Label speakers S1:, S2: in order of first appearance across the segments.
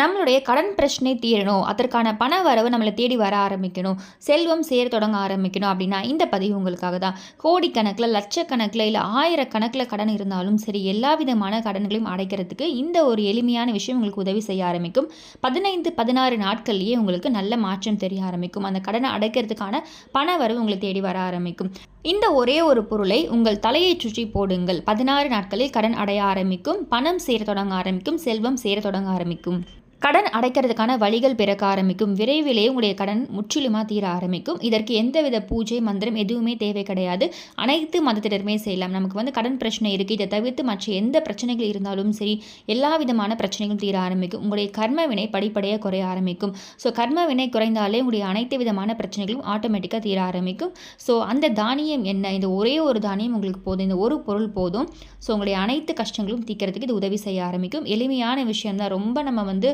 S1: நம்மளுடைய கடன் பிரச்சனை தீரணும். அதற்கான பண வரவு நம்மளை தேடி வர ஆரம்பிக்கணும். செல்வம் சேர தொடங்க ஆரம்பிக்கணும் அப்படின்னா இந்த பதிவு உங்களுக்காக தான். கோடிக்கணக்கில் லட்சக்கணக்கில் இல்லை ஆயிரக்கணக்கில் கடன் இருந்தாலும் சரி எல்லா விதமான கடன்களையும் அடைக்கிறதுக்கு இந்த ஒரு எளிமையான விஷயம் உங்களுக்கு உதவி செய்ய ஆரம்பிக்கும். பதினைந்து பதினாறு நாட்கள்லேயே உங்களுக்கு நல்ல மாற்றம் தெரிய ஆரம்பிக்கும். அந்த கடனை அடைக்கிறதுக்கான பண வரவு உங்களை தேடி வர ஆரம்பிக்கும். இந்த ஒரே ஒரு பொருளை உங்கள் தலையை சுற்றி போடுங்கள். பதினாறு நாட்களில் கடன் அடைய ஆரம்பிக்கும். பணம் சேர தொடங்க ஆரம்பிக்கும். செல்வம் சேர தொடங்க ஆரம்பிக்கும். கடன் அடைக்கிறதுக்கான வழிகள் பிறக்க ஆரம்பிக்கும். விரைவிலே உங்களுடைய கடன் முற்றிலுமாக தீர ஆரம்பிக்கும். இதற்கு எந்தவித பூஜை மந்திரம் எதுவுமே தேவை கிடையாது. அனைத்து மதத்தினருமே செய்யலாம். நமக்கு வந்து கடன் பிரச்சனை இருக்குது இதை தவிர்த்து மற்ற எந்த பிரச்சனைகள் இருந்தாலும் சரி எல்லா விதமான பிரச்சனைகளும் தீர ஆரம்பிக்கும். உங்களுடைய கர்ம வினை படிப்படியாக குறைய ஆரம்பிக்கும். ஸோ கர்ம வினை குறைந்தாலே உங்களுடைய அனைத்து விதமான பிரச்சனைகளும் ஆட்டோமேட்டிக்காக தீர ஆரம்பிக்கும். ஸோ அந்த தானியம் என்ன? இந்த ஒரே ஒரு தானியம் உங்களுக்கு போதும். இந்த ஒரு பொருள் போதும். ஸோ உங்களுடைய அனைத்து கஷ்டங்களும் தீக்கிறதுக்கு இது உதவி செய்ய ஆரம்பிக்கும். எளிமையான விஷயம் தான் ரொம்ப நம்ம வந்து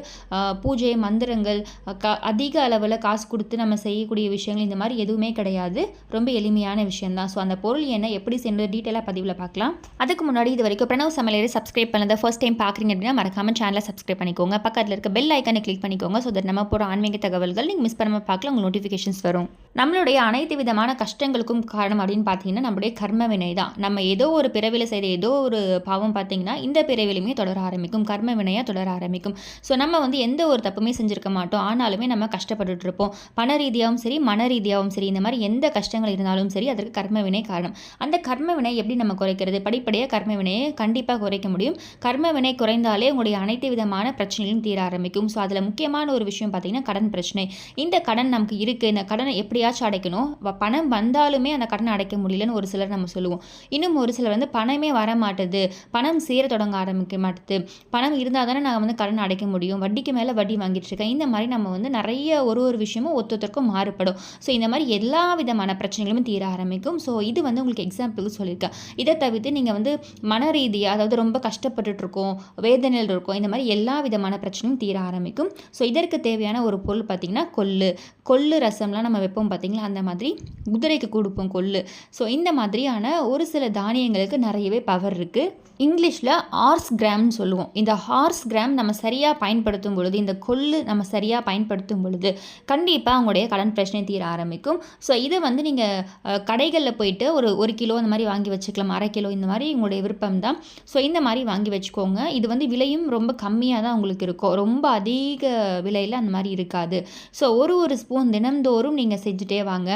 S1: பூஜை மந்திரங்கள் க அதிக அளவில் காசு கொடுத்து நம்ம செய்யக்கூடிய விஷயங்கள் இந்த மாதிரி எதுவுமே கிடையாது. ரொம்ப எளிமையான விஷயம்தான். ஸோ அந்த பொருள் என்ன எப்படி சேர்ந்து டீட்டெயிலாக பதிவில் பார்க்கலாம். அதுக்கு முன்னாடி இது வரைக்கும் பிரணவ் சமையலை சப்ஸ்கிரைப் பண்ணதை ஃபர்ஸ்ட் டைம் பார்க்குறீங்க அப்படின்னா மறக்காமல் சேனலை சப்ஸ்கிரைப் பண்ணிக்கோங்க. பக்கத்தில் இருக்க பெல் ஐக்கனை கிளிக் பண்ணிக்கோங்க. ஸோ தட் நம்ம போகிற ஆன்மீக தகவல்கள் நீங்கள் மிஸ் பண்ணாமல் பார்க்கலாம் உங்களுக்கு நோட்டிஃபிகேஷன்ஸ் வரும். நம்மளுடைய அனைத்து விதமான கஷ்டங்களுக்கும் காரணம் அப்படின்னு பார்த்தீங்கன்னா நம்மளுடைய கர்ம வினை தான். நம்ம ஏதோ ஒரு பிறவியில் செய்த ஏதோ ஒரு பாவம் பார்த்தீங்கன்னா இந்த பிறவிலுமே தொடர ஆரம்பிக்கும். கர்ம வினையாக தொடர ஆரம்பிக்கும். ஸோ நம்ம வந்து எந்த ஒரு தப்புமே செஞ்சுருக்க மாட்டோம். ஆனாலுமே நம்ம கஷ்டப்பட்டுட்டு இருப்போம். பண ரீதியாகவும் சரி மன ரீதியாகவும் சரி இந்த மாதிரி எந்த கஷ்டங்கள் இருந்தாலும் சரி அதற்கு கர்ம வினை காரணம். அந்த கர்ம வினை எப்படி நம்ம குறைக்கிறது? படிப்படியாக கர்ம வினையை கண்டிப்பாக குறைக்க முடியும். கர்ம வினை குறைந்தாலே உங்களுடைய அனைத்து விதமான பிரச்சனைகளும் தீர ஆரம்பிக்கும். ஸோ அதில் முக்கியமான ஒரு விஷயம் பார்த்தீங்கன்னா கடன் பிரச்சனை. இந்த கடன் நமக்கு இருக்குது இந்த கடனை எப்படியாச்சும் அடைக்கணும். பணம் வந்தாலுமே அந்த கடனை அடைக்க முடியலன்னு ஒரு சிலர் நம்ம சொல்லுவோம். இன்னும் ஒரு சிலர் வந்து பணமே வர மாட்டுது பணம் சேர தொடங்க ஆரம்பிக்க மாட்டுது. பணம் இருந்தால் தானே நான் வந்து கடன் அடைக்க முடியும். வட்டிக்கு மேலே வட்டி வாங்கிட்டு இருக்கேன். இந்த மாதிரி நம்ம வந்து நிறைய ஒரு ஒரு விஷயமும் ஒருத்தருக்கும் மாறுபடும். ஸோ இந்த மாதிரி எல்லா விதமான பிரச்சனைகளும் தீர ஆரம்பிக்கும். ஸோ இது வந்து உங்களுக்கு எக்ஸாம்பிள் சொல்லியிருக்கேன். இதை தவிர்த்து நீங்கள் வந்து மன ரீதியாக அதாவது ரொம்ப கஷ்டப்பட்டுட்டு இருக்கோம் வேதனையில் இருக்கும் இந்த மாதிரி எல்லா விதமான பிரச்சனையும் தீர ஆரம்பிக்கும். ஸோ இதற்கு தேவையான ஒரு பொருள் பார்த்திங்கன்னா கொள்ளு. கொள்ளு ரசம்லாம் நம்ம வைப்போம் பார்த்திங்களா? அந்த மாதிரி குதிரைக்கு கொடுப்போம் கொள்ளு. ஸோ இந்த மாதிரியான ஒரு சில தானியங்களுக்கு நிறையவே பவர் இருக்குது இங்கிலீஷில் ஹார்ஸ் கிராம்னு சொல்லுவோம். இந்த ஹார்ஸ் கிராம் நம்ம சரியாக பயன்படுத்த பயன்படுத்தும் பொழுது இந்த கொள்ளு நம்ம சரியாக பயன்படுத்தும் பொழுது கண்டிப்பாக அவங்களுடைய கடன் பிரச்சனை தீர ஆரம்பிக்கும். ஸோ இதை வந்து நீங்கள் கடைகளில் போயிட்டு ஒரு ஒரு கிலோ இந்த மாதிரி வாங்கி வச்சுக்கலாம் அரை கிலோ இந்த மாதிரி உங்களுடைய விருப்பம் தான். ஸோ இந்த மாதிரி வாங்கி வச்சுக்கோங்க. இது வந்து விலையும் ரொம்ப கம்மியாக தான் உங்களுக்கு இருக்கும். ரொம்ப அதிக விலையில் அந்த மாதிரி இருக்காது. ஸோ ஒரு ஒரு ஸ்பூன் தினம்தோறும் நீங்கள் செஞ்சுட்டே வாங்க.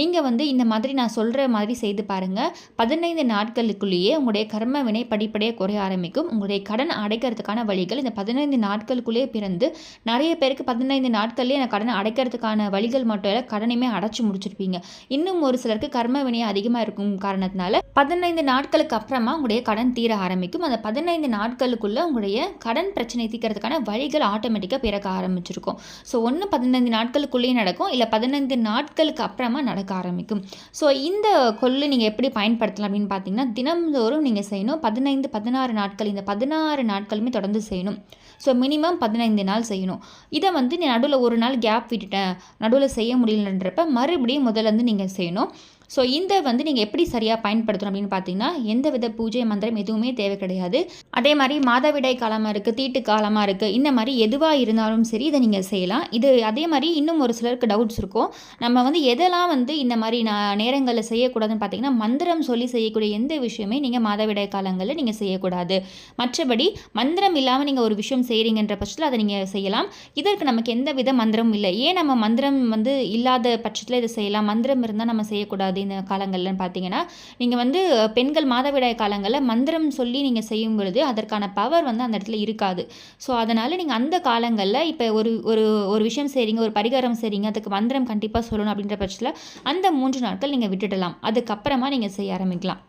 S1: நீங்கள் வந்து இந்த மாதிரி நான் சொல்கிற மாதிரி செய்து பாருங்கள் பதினைந்து நாட்களுக்குள்ளேயே உங்களுடைய கர்ம வினை படிப்படியாக குறைய ஆரம்பிக்கும். உங்களுடைய கடன் அடைக்கிறதுக்கான வழிகள் இந்த பதினைந்து நாட்களுக்குள்ளேயே பிறந்து நிறைய பேருக்கு பதினைந்து நாட்கள்லேயே நான் கடனை அடைக்கிறதுக்கான வழிகள் மட்டும் இல்லை கடனையுமே அடைச்சி முடிச்சிருப்பீங்க. இன்னும் ஒரு சிலருக்கு கர்ம வினையை அதிகமாக இருக்கும் காரணத்தினால பதினைந்து நாட்களுக்கு அப்புறமா உங்களுடைய கடன் தீர ஆரம்பிக்கும். அந்த பதினைந்து நாட்களுக்குள்ளே உங்களுடைய கடன் பிரச்சனை தீர்க்கிறதுக்கான வழிகள் ஆட்டோமேட்டிக்காக பிறக்க ஆரம்பிச்சிருக்கும். ஸோ ஒன்று பதினைந்து நாட்களுக்குள்ளேயே நடக்கும். இல்லை பதினைந்து நாட்களுக்கு அப்புறமா நடக்க ஆரம்பிக்கும். ஸோ இந்த கொள்ளு நீங்கள் எப்படி பயன்படுத்தலாம் அப்படின்னு பார்த்தீங்கன்னா தினம்தோறும் நீங்கள் செய்யணும். பதினைந்து பதினாறு நாட்கள் இந்த பதினாறு நாட்களுமே தொடர்ந்து செய்யணும். ஸோ மினிமம் பதினைந்து நாள் செய்யணும். இதை வந்து நீ நடுவில் ஒரு நாள் கேப் விட்டுட்டேன் நடுவில் செய்ய முடியலன்றப்ப மறுபடியும் முதல்ல இருந்து நீங்கள் செய்யணும். ஸோ இந்த வந்து நீங்கள் எப்படி சரியாக பயன்படுத்தணும் அப்படின்னு பார்த்தீங்கன்னா எந்த வித பூஜை மந்திரம் எதுவுமே தேவை கிடையாது. அதே மாதிரி மாதவிடாய் காலமாக இருக்குது தீட்டு காலமாக இருக்குது இந்த மாதிரி எதுவாக இருந்தாலும் சரி இதை நீங்கள் செய்யலாம். இது அதே மாதிரி இன்னும் ஒரு சிலருக்கு டவுட்ஸ் இருக்கும். நம்ம வந்து எதெல்லாம் வந்து இந்த மாதிரி நான் நேரங்களில் செய்யக்கூடாதுன்னு பார்த்தீங்கன்னா மந்திரம் சொல்லி செய்யக்கூடிய எந்த விஷயமே நீங்கள் மாதவிடாய் காலங்களில் நீங்கள் செய்யக்கூடாது. மற்றபடி மந்திரம் இல்லாமல் நீங்கள் ஒரு விஷயம் செய்கிறீங்கன்ற பட்சத்தில் அதை நீங்கள் செய்யலாம். இதற்கு நமக்கு எந்த வித மந்திரமும் இல்லை. ஏன் நம்ம மந்திரம் வந்து இல்லாத பட்சத்தில் இதை செய்யலாம்? மந்திரம் இருந்தால் நம்ம செய்யக்கூடாது. இந்த காலங்கள்லன்னு பார்த்தீங்கன்னா நீங்கள் வந்து பெண்கள் மாதவிடாய் காலங்களில் மந்திரம் சொல்லி நீங்கள் செய்யும் பொழுது அதற்கான பவர் வந்து அந்த இடத்துல இருக்காது. ஸோ அதனால் நீங்கள் அந்த காலங்களில் இப்போ ஒரு ஒரு ஒரு விஷயம் செய்கிறீங்க ஒரு பரிகாரம் செய்கிறீங்க அதுக்கு மந்திரம் கண்டிப்பாக சொல்லணும் அப்படின்ற பட்சத்தில் அந்த மூன்று நாட்கள் நீங்கள் விட்டுடலாம். அதுக்கப்புறமா நீங்கள் செய்ய ஆரம்பிக்கலாம்.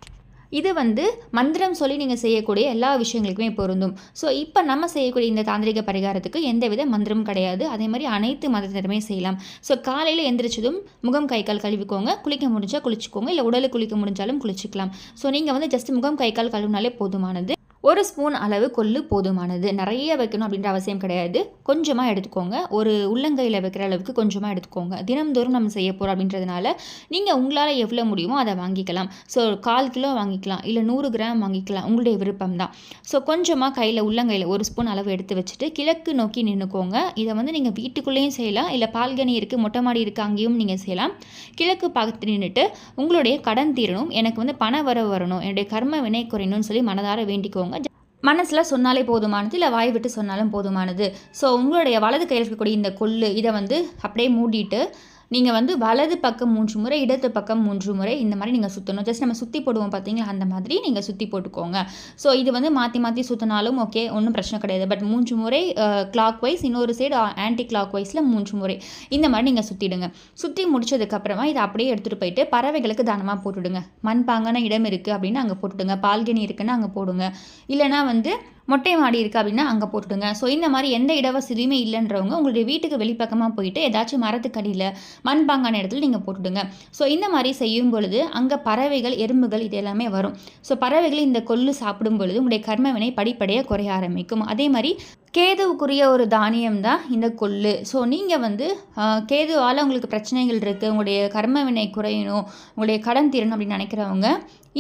S1: இது வந்து மந்திரம் சொல்லி நீங்கள் செய்யக்கூடிய எல்லா விஷயங்களுக்குமே பொருந்தும். ஸோ இப்போ நம்ம செய்யக்கூடிய இந்த தாந்திரிக பரிகாரத்துக்கு எந்தவித மந்திரமும் கிடையாது. அதே மாதிரி அனைத்து மதத்தினருமே செய்யலாம். ஸோ காலையில் எந்திரிச்சதும் முகம் கை கால் கழுவிக்கோங்க. குளிக்க முடிஞ்சால் குளிச்சுக்கோங்க. இல்லை உடலுக்கு குளிக்க முடிஞ்சாலும் குளிச்சுக்கலாம். ஸோ நீங்கள் வந்து ஜஸ்ட் முகம் கை கால் கழுவினாலே போதுமானது. ஒரு ஸ்பூன் அளவு கொள்ளு போதுமானது. நிறைய வைக்கணும் அப்படின்ற அவசியம் கிடையாது. கொஞ்சமாக எடுத்துக்கோங்க. ஒரு உள்ளங்கையில் வைக்கிற அளவுக்கு கொஞ்சமாக எடுத்துக்கோங்க. தினம்தோறும் நம்ம செய்ய போகிறோம் அப்படின்றதுனால நீங்கள் உங்களால் எவ்வளோ முடியுமோ அதை வாங்கிக்கலாம். ஸோ கால் கிலோ வாங்கிக்கலாம். இல்லை நூறு கிராம் வாங்கிக்கலாம். உங்களுடைய விருப்பம் தான். ஸோ கொஞ்சமாக கையில் உள்ளங்கையில் ஒரு ஸ்பூன் அளவு எடுத்து வச்சுட்டு கிழக்கு நோக்கி நின்றுக்கோங்க இதை வந்து நீங்கள் வீட்டுக்குள்ளேயும் செய்யலாம். இல்லை பால்கனி இருக்குது மொட்டை மாடி இருக்குது அங்கேயும் நீங்கள் செய்யலாம். கிழக்கு பார்த்து நின்றுட்டு உங்களுடைய கடன் தீரணும். எனக்கு வந்து பண வரவு வரணும். என்னுடைய கர்ம வினை குறையணும்னு சொல்லி மனதார வேண்டிக்கோங்க. மனசில் சொன்னாலே போதுமானது இல்லை வாய் விட்டு சொன்னாலும் போதுமானது. ஸோ உங்களுடைய வலது கையில் இருக்கக்கூடிய இந்த கொள்ளு இதை வந்து அப்படியே மூடிட்டு நீங்கள் வந்து வலது பக்கம் மூன்று முறை இடது பக்கம் மூன்று முறை இந்த மாதிரி நீங்கள் சுற்றணும் ஜஸ்ட் நம்ம சுற்றி போடுவோம் பார்த்தீங்களா அந்த மாதிரி நீங்கள் சுற்றி போட்டுக்கோங்க. ஸோ இது வந்து மாற்றி மாற்றி சுற்றினாலும் ஓகே ஒன்றும் பிரச்சனை கிடையாது. பட் மூன்று முறை கிளாக் வைஸ் இன்னொரு சைடு ஆன்டி கிளாக் வைஸில் மூன்று முறை இந்த மாதிரி நீங்கள் சுற்றிடுங்க சுற்றி முடிச்சதுக்கப்புறமா இதை அப்படியே எடுத்துகிட்டு போயிட்டு பறவைகளுக்கு தானமாக போட்டுவிடுங்க மண்பாங்கான இடம் இருக்குது அப்படின்னு அங்கே போட்டுவிடுங்க பால்கனி இருக்குன்னு அங்கே போடுங்க. இல்லைனா வந்து மொட்டை மாடி இருக்குது அப்படின்னா அங்கே போட்டுடுங்க. ஸோ இந்த மாதிரி எந்த இடவசதியுமே இல்லைன்றவங்க உங்களுடைய வீட்டுக்கு வெளிப்பக்கமாக போயிட்டு ஏதாச்சும் மரத்துக்கடியில் மண்பாங்கான இடத்துல நீங்கள் போட்டுடுங்க. ஸோ இந்த மாதிரி செய்யும் பொழுது அங்கே பறவைகள் எறும்புகள் இது எல்லாமே வரும். ஸோ பறவைகள் இந்த கொள்ளு சாப்பிடும் பொழுது உங்களுடைய கர்மவினை படிப்படியாக குறைய ஆரம்பிக்கும். அதே மாதிரி கேதுவுக்குரிய ஒரு தானியம் தான் இந்த கொள்ளு. ஸோ நீங்கள் வந்து கேதுவால் உங்களுக்கு பிரச்சனைகள் இருக்குது உங்களுடைய கர்மவினை குறையணும் உங்களுடைய கடன் தீரணும் அப்படின்னு நினைக்கிறவங்க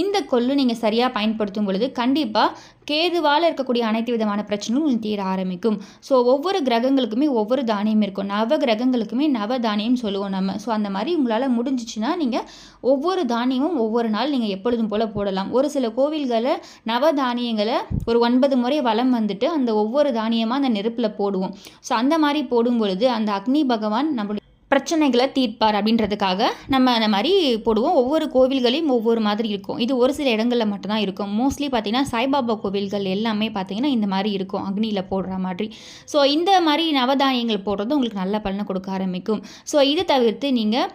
S1: இந்த கொள்ளு நீங்கள் சரியாக பயன்படுத்தும் பொழுது கண்டிப்பாக கேதுவால் இருக்கக்கூடிய அனைத்து விதமான பிரச்சனைகளும் தீர ஆரம்பிக்கும். ஸோ ஒவ்வொரு கிரகங்களுக்குமே ஒவ்வொரு தானியம் இருக்கும். நவ கிரகங்களுக்குமே நவ தானியம் சொல்லுவோம் நம்ம. ஸோ அந்த மாதிரி உங்களால் முடிஞ்சிச்சுன்னா நீங்கள் ஒவ்வொரு தானியமும் ஒவ்வொரு நாள் நீங்கள் எப்பொழுதும் போல் போடலாம். ஒரு சில கோவில்களை நவ தானியங்களை ஒரு ஒன்பது முறை வளம் வந்துட்டு அந்த ஒவ்வொரு தானியம் தானியமாக அந்த நெருப்பில் போடுவோம். ஸோ அந்த மாதிரி போடும் பொழுது அந்த அக்னி பகவான் நம்மளுடைய பிரச்சனைகளை தீர்ப்பார் அப்படின்றதுக்காக நம்ம அந்த மாதிரி போடுவோம். ஒவ்வொரு கோவில்களையும் ஒவ்வொரு மாதிரி இருக்கும். இது ஒரு சில இடங்களில் மட்டும்தான் இருக்கும். மோஸ்ட்லி பார்த்திங்கன்னா சாய்பாபா கோவில்கள் எல்லாமே பார்த்திங்கன்னா இந்த மாதிரி இருக்கும். அக்னியில் போடுற மாதிரி. ஸோ இந்த மாதிரி நவதானியங்கள் போடுறது உங்களுக்கு நல்ல பலனை கொடுக்க ஆரம்பிக்கும். ஸோ இதை தவிர்த்து நீங்கள்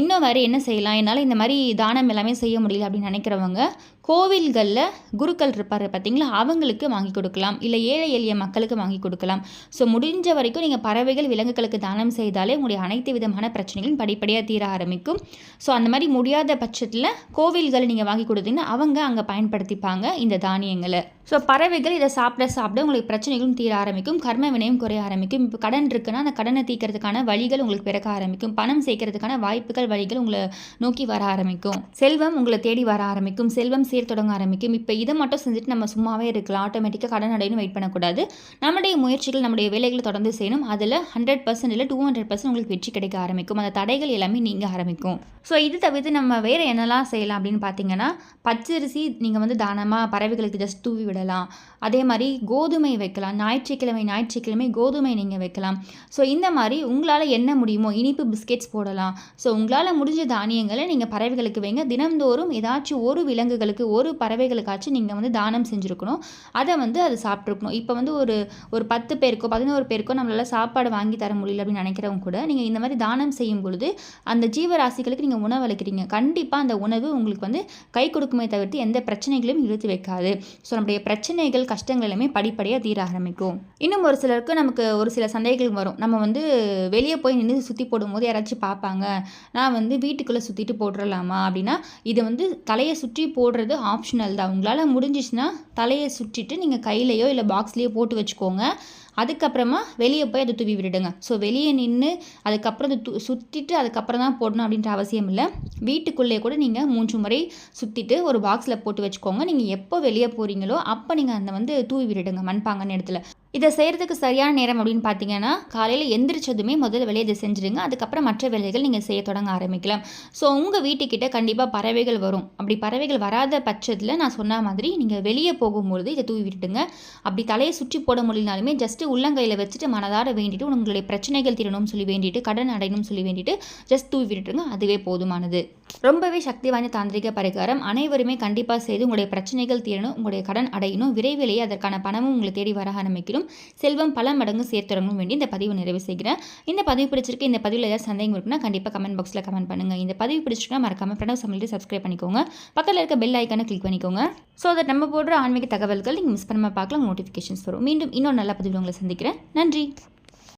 S1: இன்னும் வேறு என்ன செய்யலாம்? என்னால் இந்த மாதிரி தானம் எல்லாமே செய்ய முடியல அப்படின்னு நினைக்கிறவங்க கோவில்களில் குருக்கள் இருப்பார் பார்த்தீங்களா அவங்களுக்கு வாங்கி கொடுக்கலாம். இல்லை ஏழை எளிய மக்களுக்கு வாங்கி கொடுக்கலாம். ஸோ முடிஞ்ச வரைக்கும் நீங்கள் பறவைகள் விலங்குகளுக்கு தானம் செய்தாலே உங்களுடைய அனைத்து விதமான பிரச்சனைகளும் படிப்படியாக தீர ஆரம்பிக்கும். ஸோ அந்த மாதிரி முடியாத பட்சத்தில் கோவில்களை நீங்கள் வாங்கி கொடுத்தீங்கன்னா அவங்க அங்கே பயன்படுத்திப்பாங்க இந்த தானியங்களை. ஸோ பறவைகள் இதை சாப்பிட சாப்பிட உங்களுக்கு பிரச்சனைகளும் தீர ஆரம்பிக்கும். கர்ம வினையும் குறைய ஆரம்பிக்கும். இப்போ கடன் இருக்குன்னா அந்த கடனை தீர்க்கறதுக்கான வழிகள் உங்களுக்கு பிறக்க ஆரம்பிக்கும். பணம் சேர்க்கறதுக்கான வாய்ப்புகள் வழிகள் உங்களை நோக்கி வர ஆரம்பிக்கும். செல்வம் உங்களை தேடி வர ஆரம்பிக்கும். செல்வம் சேர் தொடங்க ஆரம்பிக்கும். இப்போ இதை மட்டும் செஞ்சுட்டு நம்ம சும்மாவே இருக்கலாம். ஆட்டோமேட்டிக்காக கடன் அடையணும் வெயிட் பண்ணக்கூடாது. நம்முடைய முயற்சிகள் நம்முடைய வேலைகளை தொடர்ந்து செய்யணும். அதில் ஹண்ட்ரட் பர்சன்ட் இல்லை டூ ஹண்ட்ரட் பர்சன்ட் உங்களுக்கு வெற்றி கிடைக்க ஆரம்பிக்கும். அந்த தடைகள் எல்லாமே நீங்கள் ஆரம்பிக்கும். ஸோ இது தவிர்த்து நம்ம வேறு என்னெல்லாம் செய்யலாம் அப்படின்னு பார்த்தீங்கன்னா பச்சரிசி நீங்கள் வந்து தானமாக பறவைகளுக்கு ஜஸ்ட் தூவி விடலாம். அதே மாதிரி கோதுமை வைக்கலாம். ஞாயிற்றுக்கிழமை ஞாயிற்றுக்கிழமை கோதுமை நீங்கள் வைக்கலாம். ஸோ இந்த மாதிரி உங்களால் என்ன முடியுமோ இனிப்பு பிஸ்கெட்ஸ் போடலாம். ஸோ உங்களால் முடிஞ்ச தானியங்களை நீங்கள் பறவைகளுக்கு வைங்க. தினந்தோறும் ஏதாச்சும் ஒரு விலங்குகளுக்கு ஒரு பறவைகளுக்காச்சும் நீங்கள் வந்து தானம் செஞ்சுருக்கணும். அதை வந்து அது சாப்பிட்ருக்கணும் இப்போ வந்து ஒரு ஒரு பத்து பேருக்கோ பதினோரு பேருக்கோ நம்மளால் சாப்பாடு வாங்கி தர முடியல அப்படின்னு நினைக்கிறவங்க கூட நீங்கள் இந்த மாதிரி தானம் செய்யும் பொழுது அந்த ஜீவராசிகளுக்கு நீங்கள் உணவு அளிக்கிறீங்க கண்டிப்பாக அந்த உணவு உங்களுக்கு வந்து கை கொடுக்குமே தவிர்த்து எந்த பிரச்சனைகளையும் இழுத்து வைக்காது. ஸோ நம்முடைய பிரச்சனைகள் கஷ்டங்கள் எல்லாமே படிப்படியாக தீர ஆரம்பிக்கும். இன்னும் ஒரு சிலருக்கு நமக்கு ஒரு சில சந்தேகங்கள் வரும். நம்ம வந்து வெளியே போய் நின்று சுற்றி போடும்போது யாராச்சும் பார்ப்பாங்க. நான் வந்து வீட்டுக்குள்ளே சுற்றிட்டு போட்டுடலாமா அப்படின்னா இதை வந்து தலையை சுற்றி போடுறது ஆப்ஷனல் தான். உங்களால் முடிஞ்சிச்சுன்னா தலையை சுற்றிட்டு நீங்கள் கையிலையோ இல்லை பாக்ஸ்லேயோ போட்டு வச்சுக்கோங்க. அதுக்கப்புறமா வெளியே போய் அதை தூவி விட்டுடுங்க. ஸோ வெளியே நின்று அதுக்கப்புறம் அதை து சுற்றிட்டு அதுக்கப்புறம் தான் போடணும் அப்படின்ற அவசியம் இல்லை. வீட்டுக்குள்ளேயே கூட நீங்கள் மூன்று முறை சுற்றிட்டு ஒரு பாக்ஸில் போட்டு வச்சுக்கோங்க. நீங்கள் எப்போ வெளியே போகிறீங்களோ அப்போ நீங்கள் அந்த வந்து தூவி விட்டுடுங்க மண்பாங்கன்னு இடத்துல. இதை செய்கிறதுக்கு சரியான நேரம் அப்படின்னு பார்த்தீங்கன்னா காலையில் எந்திரிச்சதுமே முதல்ல வேலையை இதை செஞ்சுடுங்க. அதுக்கப்புறம் மற்ற வேலைகள் நீங்கள் செய்ய தொடங்க ஆரம்பிக்கலாம். ஸோ உங்கள் வீட்டுக்கிட்ட கண்டிப்பாக பறவைகள் வரும். அப்படி பறவைகள் வராத பட்சத்தில் நான் சொன்ன மாதிரி நீங்கள் வெளியே போகும்பொழுது இதை தூவி விட்டுடுங்க. அப்படி தலையை சுற்றி போட முடியினாலுமே ஜஸ்ட்டு உள்ளங்கையில் வச்சுட்டு மனதார வேண்டிட்டு உங்களுடைய பிரச்சனைகள் தீரணும்னு சொல்லி வேண்டிட்டு கடன் அடையணும்னு சொல்லி வேண்டிட்டு ஜஸ்ட் தூவி விட்டுருங்க. அதுவே போதுமானது. ரொம்பவே சக்தி வாய்ந்த தாந்திரிக பரிகாரம். அனைவருமே கண்டிப்பாக செய்து உங்களுடைய பிரச்சனைகள் தீரணும் உங்களுடைய கடன் அடையணும். விரைவிலேயே அதற்கான பணமும் உங்களை தேடி வர ஆரம்பிக்கணும். செல்வம் பல மடங்கு சேர்த்துறங்கும் வேண்டி இந்த பதிவு நிறைவு செய்கிறேன். இந்த பதிவு பிடிச்சிருக்கு இந்த பதிவில் ஏதாவது சந்தேகம் இருக்குன்னா கண்டிப்பாக கமெண்ட் பாக்ஸில் கமெண்ட் பண்ணுங்கள் இந்த பதிவு பிடிச்சிருக்குன்னா மறக்காமல் பிரணவ் சமையல் சப்ஸ்கிரைப் பண்ணிக்கோங்க. பக்கத்தில் இருக்க பெல் ஐக்கானை கிளிக் பண்ணிக்கோங்க. ஸோ தட் நம்ம போடுற ஆன்மீக தகவல்கள் நீங்கள் மிஸ் பண்ணாமல் பார்க்கலாம் நோட்டிஃபிகேஷன்ஸ் வரும். மீண்டும் இன்னொரு நல்ல பதிவில் உங்களை சந்திக்கிறேன். நன்றி.